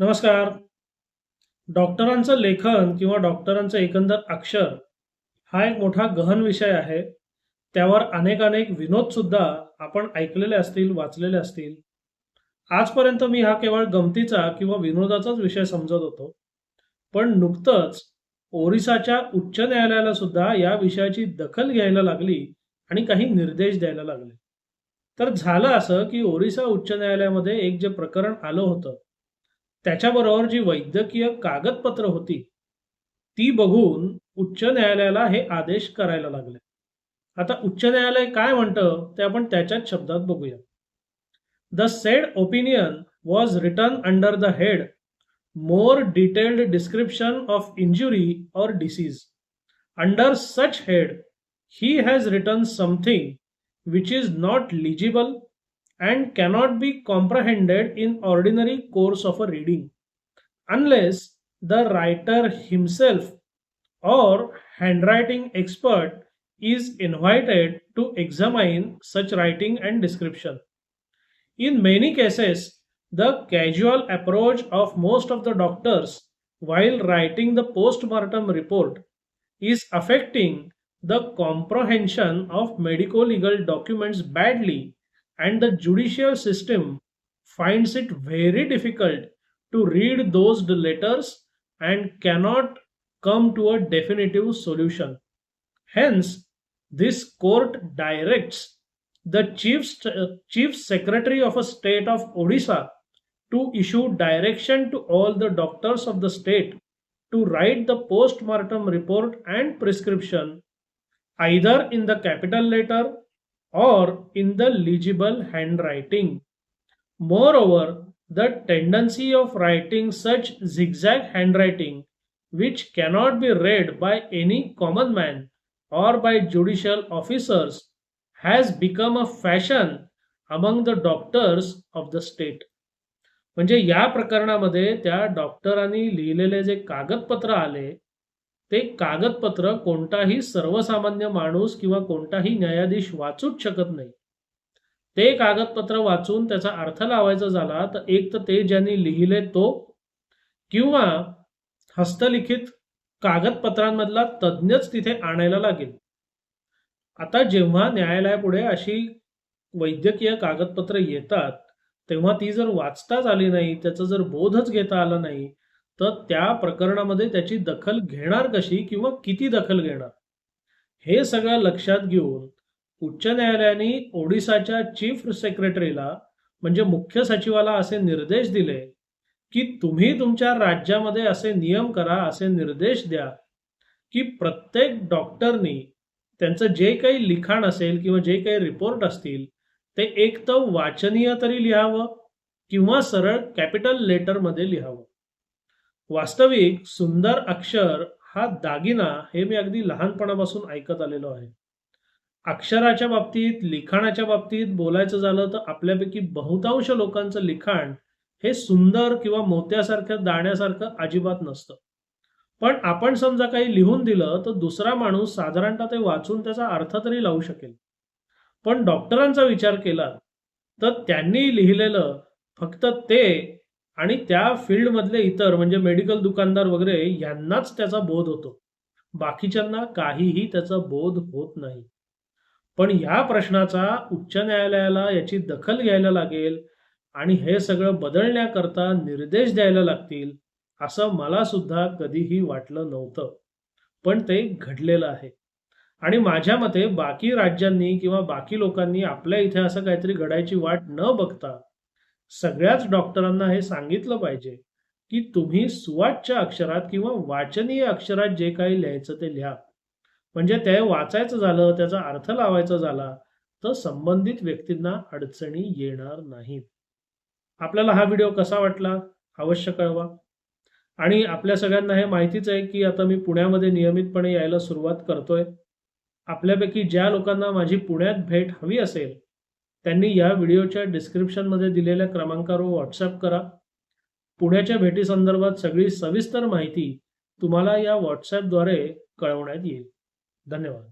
नमस्कार. डॉक्टरांचं लेखन किंवा डॉक्टरांचं एकंदर अक्षर हा एक मोठा गहन विषय आहे. त्यावर अनेक अनेक विनोद सुद्धा आपण ऐकलेले असतील वाचलेले असतील. आजपर्यंत मी हा केवळ गमतीचा किंवा विनोदाचाच विषय समजत होतो. पण नुकतंच ओरिसाच्या उच्च न्यायालयाला सुद्धा या विषयाची दखल घ्यायला लागली आणि काही निर्देश द्यायला लागले. तर झालं असं की ओरिसा उच्च न्यायालयामध्ये एक जे प्रकरण आलं होतं त्याच्याबरोबर जी वैद्यकीय कागदपत्र होती ती बघून उच्च न्यायालयाला हे आदेश करायला लागले. आता उच्च न्यायालय काय म्हणतं ते आपण त्याच्याच शब्दात बघूया. The said opinion was return under the head. More detailed description of injury और disease. Under such head he has return something which is not legible and cannot be comprehended in ordinary course of a reading unless the writer himself or handwriting expert is invited to examine such writing and description. In many cases the casual approach of most of the doctors while writing the post-mortem report is affecting the comprehension of medico legal documents badly and the judicial system finds it very difficult to read those letters and cannot come to a definitive solution. Hence this court directs the chief st- uh, chief secretary of a state of odisha to issue direction to all the doctors of the state to write the post-mortem report and prescription either in the capital letter or in the legible handwriting. Moreover, the tendency of writing such zigzag handwriting, which cannot be read by any common man or by judicial officers, has become a fashion among the doctors of the state. म्हणजे या प्रकरणामध्ये त्या डॉक्टरांनी लिहिलेले जे कागदपत्र आले ते कागदपत्र कोणताही सर्वसामान्य माणूस किंवा कोणताही न्यायाधीश वाचूच शकत नाही. ते कागदपत्र वाचून त्याचा अर्थ लावायचा झाला तर एक तर ते ज्यांनी लिहिले तो किंवा हस्तलिखित कागदपत्रांमधला तज्ज्ञच तिथे आणायला लागेल. आता जेव्हा न्यायालयापुढे अशी वैद्यकीय कागदपत्र येतात तेव्हा ती जर वाचताच आली नाही त्याचा जर बोधच घेता आला नाही तर त्या प्रकरणामध्ये त्याची दखल घेणार कशी किंवा किती दखल घेणार? हे सगळं लक्षात घेऊन उच्च न्यायालयाने ओडिसाच्या चीफ सेक्रेटरीला म्हणजे मुख्य सचिवाला असे निर्देश दिले की तुम्ही तुमच्या राज्यामध्ये असे नियम करा असे निर्देश द्या की प्रत्येक डॉक्टरनी त्यांचं जे काही लिखाण असेल किंवा जे काही रिपोर्ट असतील ते एक तर वाचनीय तरी लिहावं किंवा सरळ कॅपिटल लेटरमध्ये लिहावं. वास्तविक सुंदर अक्षर हा दागिना हे मी अगदी लहानपणापासून ऐकत आलेलो आहे. अक्षराच्या बाबतीत लिखाणाच्या बाबतीत बोलायचं झालं तर आपल्यापैकी बहुतांश लोकांचं लिखाण हे सुंदर किंवा मोत्यासारखं दाण्यासारखं अजिबात नसतं. पण आपण समजा काही लिहून दिलं तर दुसरा माणूस साधारणतः ते वाचून त्याचा अर्थ तरी लावू शकेल. पण डॉक्टरांचा विचार केला तर त्यांनी लिहिलेलं फक्त ते आणि त्या फील्डमधले इतर म्हणजे मेडिकल दुकानदार वगैरे यांनाच त्याचा बोध होतो. बाकीच्यांना काहीही त्याचा बोध होत नाही. पण ह्या प्रश्नाचा उच्च न्यायालयाला याची दखल घ्यायला लागेल आणि हे सगळं बदलण्याकरता निर्देश द्यायला लागतील असं मला सुद्धा कधीही वाटलं नव्हतं. पण ते घडलेलं आहे. आणि माझ्या मते बाकी राज्यांनी किंवा बाकी लोकांनी आपल्या इथे असं काहीतरी घडायची वाट न बघता सगळ्याच डॉक्टरांना हे सांगितलं पाहिजे की तुम्ही सुवाच्य अक्षरात किंवा वाचनीय अक्षरात जे काही लिहायचं ते लिहा. म्हणजे ते वाचायचं झालं त्याचा अर्थ लावायचा झाला तर संबंधित व्यक्तींना अडचणी येणार नाहीत. आपल्याला हा व्हिडिओ कसा वाटला? अवश्य कळवा. आणि आपल्या सगळ्यांना हे माहितीच आहे की आता मी पुण्यामध्ये नियमितपणे यायला सुरुवात करतोय. आपल्यापैकी ज्या लोकांना माझी पुण्यात भेट हवी असेल त्यांनी या व्हिडिओच्या डिस्क्रिप्शनमध्ये दिलेल्या क्रमांकावर व्हॉट्सअप करा. पुण्याच्या भेटीसंदर्भात सगळी सविस्तर माहिती तुम्हाला या व्हॉट्सॲपद्वारे कळवण्यात येईल. धन्यवाद.